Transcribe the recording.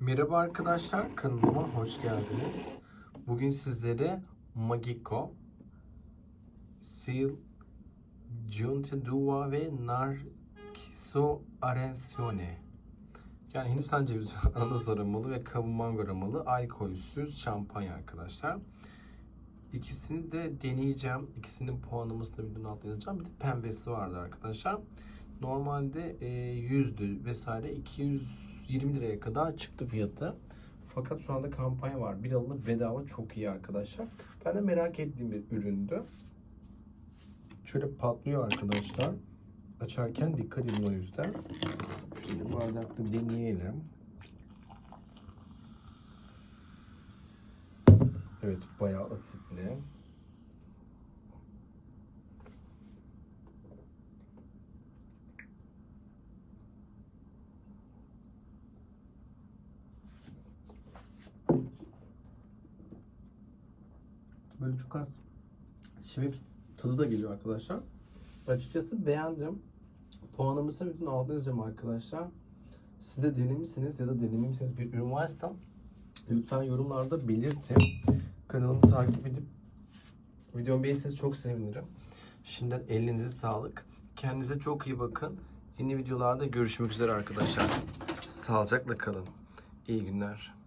Merhaba arkadaşlar, kanalıma hoş geldiniz. Bugün sizlere Magico, Sil, Giunte Dua ve Narciso Arensione yani Hindistan cevizi ananas aromalı ve kavun mango aromalı alkolsüz şampanya arkadaşlar. İkisini de deneyeceğim. İkisinin puanlamasını videonun altına yazacağım. Bir de pembesi vardı arkadaşlar. Normalde e, 100'dü vesaire 220 liraya kadar çıktı fiyatı. Fakat şu anda kampanya var. Bir alınır bedava çok iyi arkadaşlar. Ben de merak ettiğim bir üründü. Şöyle patlıyor arkadaşlar. Açarken dikkat edin o yüzden. Şöyle bardakta deneyelim. Evet bayağı asitli. Böyle çok az şiveps tadı da geliyor arkadaşlar. Açıkçası beğendim. Puanlamasını bütün altına yazacağım arkadaşlar. Siz de denemişsiniz ya da denememişsiniz bir ürün varsa lütfen yorumlarda belirtin. Kanalımı takip edip videomu beğenirseniz çok sevinirim. Şimdiden elinize sağlık. Kendinize çok iyi bakın. Yeni videolarda görüşmek üzere arkadaşlar. Sağlıcakla kalın. İyi günler.